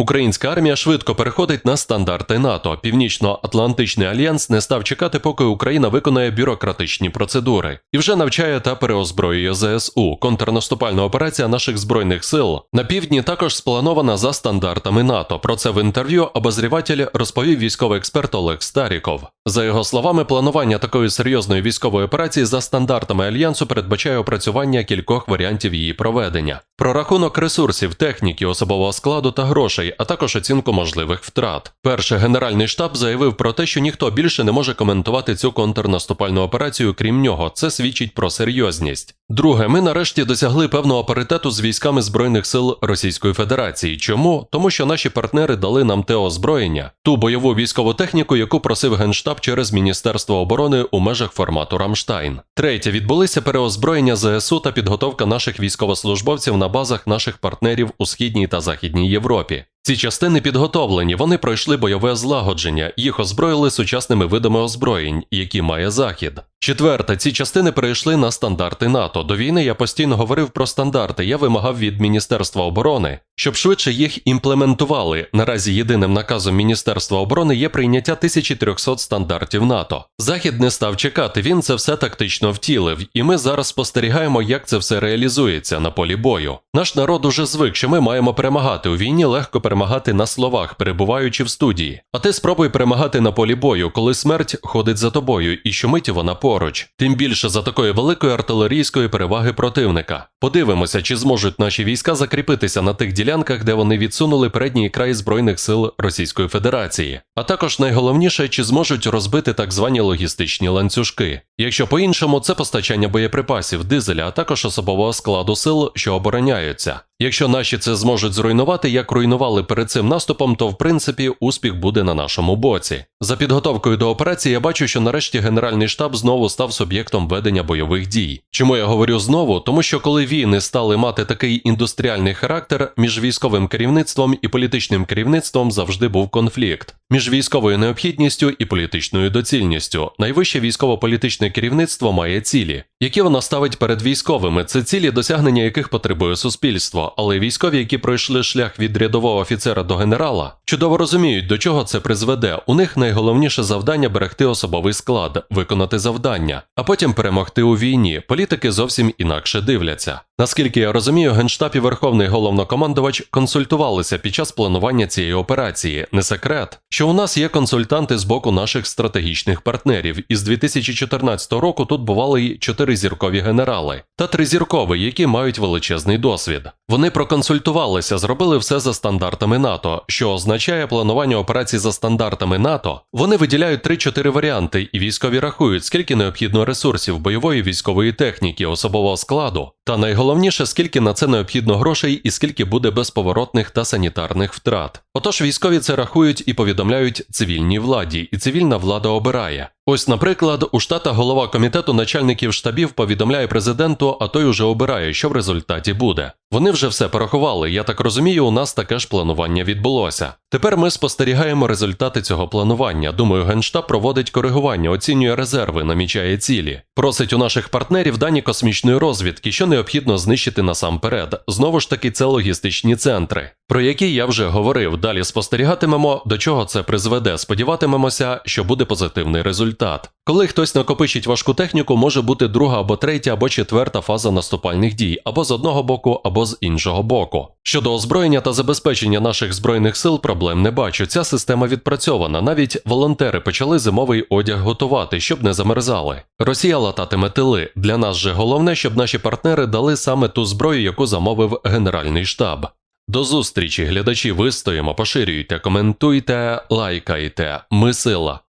Українська армія швидко переходить на стандарти НАТО. Північно-Атлантичний альянс не став чекати, поки Україна виконає бюрократичні процедури і вже навчає та переозброює ЗСУ. Контрнаступальна операція наших збройних сил на півдні також спланована за стандартами НАТО. Про це в інтерв'ю обозріватель розповів військовий експерт Олег Старіков. За його словами, планування такої серйозної військової операції за стандартами альянсу передбачає опрацювання кількох варіантів її проведення, прорахунок ресурсів, техніки, особового складу та грошей, а також оцінку можливих втрат. Перше, генеральний штаб заявив про те, що ніхто більше не може коментувати цю контрнаступальну операцію, крім нього. Це свідчить про серйозність. Друге, ми нарешті досягли певного паритету з військами збройних сил Російської Федерації. Чому? Тому що наші партнери дали нам те озброєння, ту бойову військову техніку, яку просив генштаб через Міністерство оборони у межах формату Рамштайн. Третє, відбулися переозброєння ЗСУ та підготовка наших військовослужбовців на базах наших партнерів у східній та західній Європі. Ці частини підготовлені, вони пройшли бойове злагодження, їх озброїли сучасними видами озброєнь, які має захід. Четверте, ці частини перейшли на стандарти НАТО. До війни я постійно говорив про стандарти. Я вимагав від Міністерства оборони, щоб швидше їх імплементували. Наразі єдиним наказом Міністерства оборони є прийняття 1300 стандартів НАТО. Захід не став чекати, він це все тактично втілив, і ми зараз спостерігаємо, як це все реалізується на полі бою. Наш народ уже звик, що ми маємо перемагати у війні, легко перемагати на словах, перебуваючи в студії. А ти спробуй перемагати на полі бою, коли смерть ходить за тобою, і щомиті вона поруч. Тим більше за такої великої артилерійської переваги противника. Подивимося, чи зможуть наші війська закріпитися на тих ділянках, де вони відсунули передній край збройних сил Російської Федерації. А також найголовніше, чи зможуть розбити так звані логістичні ланцюжки. Якщо по-іншому, це постачання боєприпасів, дизеля, а також особового складу сил, що обороняються. Якщо наші це зможуть зруйнувати, як руйнували перед цим наступом, то в принципі успіх буде на нашому боці. За підготовкою до операції я бачу, що нарешті Генеральний штаб знову став суб'єктом ведення бойових дій. Чому я говорю знову? Тому що коли війни стали мати такий індустріальний характер, між військовим керівництвом і політичним керівництвом завжди був конфлікт. Між військовою необхідністю і політичною доцільністю найвище військово-політичне керівництво має цілі, які воно ставить перед військовими. Це цілі, досягнення яких потребує суспільство. Але військові, які пройшли шлях від рядового офіцера до генерала, чудово розуміють, до чого це призведе. У них найголовніше завдання берегти особовий склад, виконати завдання, а потім перемогти у війні. Політики зовсім інакше дивляться. Наскільки я розумію, генштаб і верховний головнокомандувач консультувалися під час планування цієї операції. Не секрет, що у нас є консультанти з боку наших стратегічних партнерів. Із 2014 року тут бували й чотири зіркові генерали та три зіркові, які мають величезний досвід. Вони проконсультувалися, зробили все за стандартами НАТО, що означає планування операцій за стандартами НАТО. Вони виділяють 3-4 варіанти, і військові рахують, скільки необхідно ресурсів, бойової військової техніки, особового складу, та найголовніше, скільки на це необхідно грошей і скільки буде безповоротних та санітарних втрат. Отож, військові це рахують і повідомляють цивільній владі, і цивільна влада обирає. Ось, наприклад, у штата голова комітету начальників штабів повідомляє президенту, а той уже обирає, що в результаті буде. Вони вже все порахували. Я так розумію, у нас таке ж планування відбулося. Тепер ми спостерігаємо результати цього планування. Думаю, генштаб проводить коригування, оцінює резерви, намічає цілі. Просить у наших партнерів дані космічної розвідки, що необхідно знищити насамперед. Знову ж таки, це логістичні центри, про які я вже говорив. Далі спостерігатимемо, до чого це призведе. Сподіватимемося, що буде позитивний результат. Коли хтось накопичить важку техніку, може бути друга або третя, або четверта фаза наступальних дій, або з одного боку, або з іншого боку. Щодо озброєння та забезпечення наших збройних сил, проблем не бачу. Ця система відпрацьована. Навіть волонтери почали зимовий одяг готувати, щоб не замерзали. Росія лататиме тили. Для нас же головне, щоб наші партнери дали саме ту зброю, яку замовив Генеральний штаб. До зустрічі, глядачі, вистоїмо, поширюйте, коментуйте, лайкайте. Ми сила.